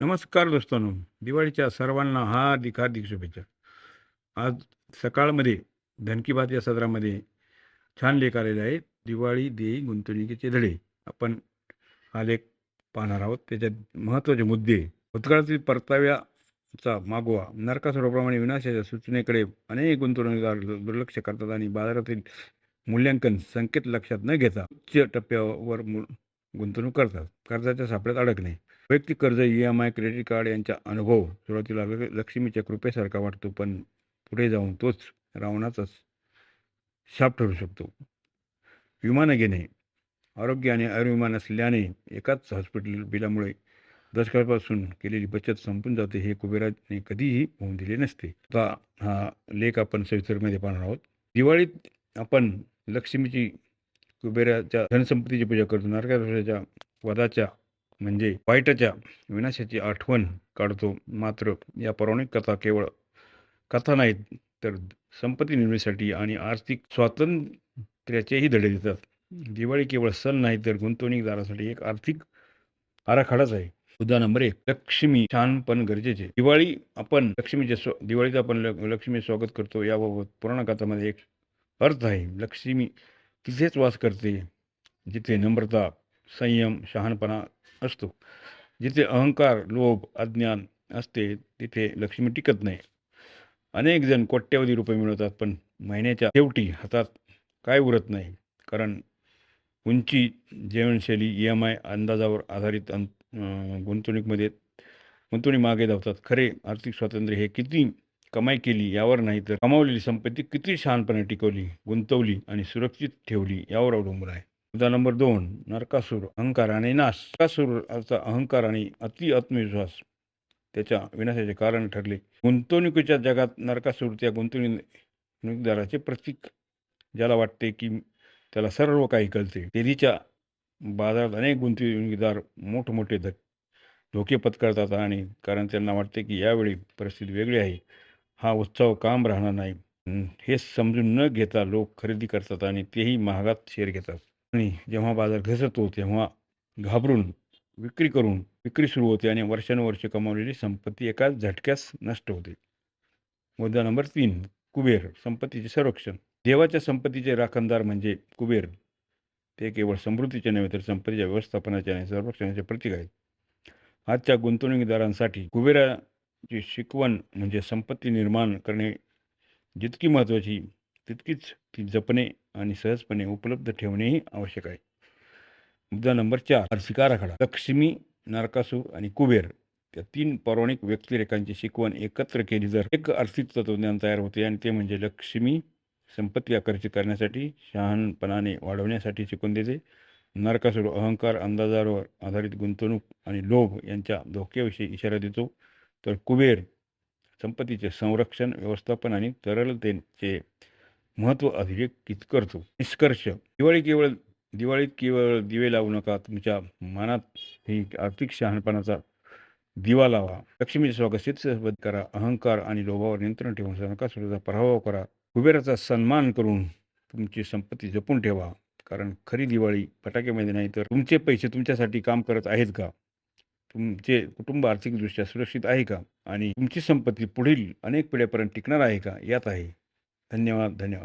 नमस्कार दोस्तांनो. दिवाळीच्या सर्वांना हार्दिक हार्दिक शुभेच्छा. आज सकाळमध्ये धन या सदरामध्ये छान लेख आलेले आहे दिवाळी देई गुंतवणुकीचे धडे. आपण हा लेख पाहणार आहोत. त्याच्यात महत्त्वाचे मुद्दे भूतकाळातील परताव्याचा मागोवा नरकासुराप्रमाणे विनाशाच्या सूचनेकडे अनेक गुंतवणूकदार दुर्लक्ष करतात आणि बाजारातील मूल्यांकन संकेत लक्षात न घेता उच्च टप्प्यावर मु- गुंतवणूक करतात. कर्जाच्या सापड्यात अडकणे. वैयक्तिक कर्ज E M I credit card यांचा अनुभव सुरुवातीला लक्ष्मीच्या कृपेसारखा वाटतो पण पुढे जाऊन तोच रावणाचाच शाप ठरू शकतो. विमान घेणे आरोग्य आणि आयुर्विमा नसल्याने एकाच हॉस्पिटल बिलामुळे दशकापासून केलेली बचत संपून जाते हे कुबेराने कधीही होऊन दिले नसते. आता हा लेख आपण सविस्तरमध्ये पाहणार आहोत. दिवाळीत आपण लक्ष्मीची कुबेराच्या धनसंपत्तीची पूजा करतो नरकासुराच्या वधाच्या म्हणजे वाईटच्या विनाशाची आठवण काढतो मात्र या पौराणिक कथा केवळ कथा नाहीत तर संपत्ती निर्मितीसाठी आणि आर्थिक स्वातंत्र्याचेही धडे देतात. दिवाळी केवळ सण नाही तर गुंतवणूकदारासाठी एक आर्थिक आराखडाच आहे. मुद्दा नंबर एक लक्ष्मी छान पण गरजेचे. दिवाळी आपण लक्ष्मीचे स्व दिवाळीचं आपण ल- लक्ष्मी स्वागत करतो याबाबत पुराण कथामध्ये एक अर्थ आहे. लक्ष्मी तिथेच वास करते जिथे नम्रता संयम शहाणपणा असतो. जिथे अहंकार लोभ अज्ञान असते तिथे लक्ष्मी टिकत नाही. अनेक जण कोट्यवधी रुपये मिळवतात पण महिन्याच्या शेवटी हातात काय उरत नाही. कारण उंची जीवनशैली ई एम आय अंदाजावर आधारित अं- गुंतवणूकमध्ये गुंतवणूक मागे धावतात. खरे आर्थिक स्वातंत्र्य हे किती कमाई केली यावर नाही तर कमावलेली संपत्ती किती शहाणपणे टिकवली गुंतवली आणि सुरक्षित ठेवली यावर अवलंबून आहे. मुद्दा नंबर दोन नरकासूर अहंकार आणि नाश. नरकासूरचा अहंकार आणि अति आत्मविश्वास. त्याच्या विनाशाचे कारण ठरले. गुंतवणुकीच्या जगात नरकासूर त्या गुंतवणूकदाराचे प्रतीक. ज्याला वाटते की त्याला सर्व काही कळते. तेरीच्या बाजारात अनेक गुंतवणूकदार मोठमोठे धक धोके पत्करतात आणि कारण त्यांना वाटते की यावेळी परिस्थिती वेगळी आहे. हा उत्सव काम राहणार नाही. हे समजून न घेता लोक खरेदी करतात आणि तेही महागात शेअर घेतात. आणि जेव्हा बाजार घसरतो तेव्हा घाबरून विक्री करून विक्री सुरू होते आणि वर्षानुवर्षे कमावलेली संपत्ती एकाच झटक्यास नष्ट होते. मुद्दा नंबर तीन कुबेर संपत्तीचे संरक्षण. देवाच्या संपत्तीचे राखणदार म्हणजे कुबेर. ते केवळ समृद्धीचे नव्हे तर संपत्तीच्या व्यवस्थापनाचे आणि संरक्षणाचे प्रतीक आहेत. आजच्या गुंतवणूकदारांसाठी कुबेराची शिकवण म्हणजे संपत्ती निर्माण करणे जितकी महत्त्वाची तितकीच ती जपणे आणि सहजपणे उपलब्ध ठेवणेही आवश्यक आहे. मुद्दा नंबर चार शिकार आराखडा. लक्ष्मी नरकासूर आणि कुबेर त्या तीन पौराणिक व्यक्तिरेखांची शिकवण एकत्र केली जर एक आर्थिक तत्वज्ञान तयार होते आणि ते म्हणजे लक्ष्मी संपत्ती आकर्षित करण्यासाठी शहाणपणाने वाढवण्यासाठी शिकून देते. नरकासूर अहंकार अंदाजावर आधारित गुंतवणूक आणि लोभ यांच्या धोक्याविषयी इशारा देतो. तर कुबेर संपत्तीचे संरक्षण व्यवस्थापन आणि तरलतेचे महत्त्व अधोरेखित करतो. निष्कर्ष. दिवाळी केवळ दिवाळीत केवळ दिवे लावू नका. तुमच्या मनात ही आर्थिक शहाणपणाचा दिवा लावा. लक्ष्मीचे स्वागत शिस्तबद्ध करा. अहंकार आणि लोभावर नियंत्रण ठेवून नरकासुराचा पराभव करा. कुबेराचा सन्मान करून तुमची संपत्ती जपून ठेवा. कारण खरी दिवाळी फटाक्यामध्ये नाही तर तुमचे पैसे तुमच्यासाठी काम करत आहेत का? तुमचे कुटुंब आर्थिकदृष्ट्या सुरक्षित आहे का? आणि तुमची संपत्ती पुढील अनेक पिढ्यापर्यंत टिकणार आहे का? यात आहे. धन्यवाद धन्यवाद.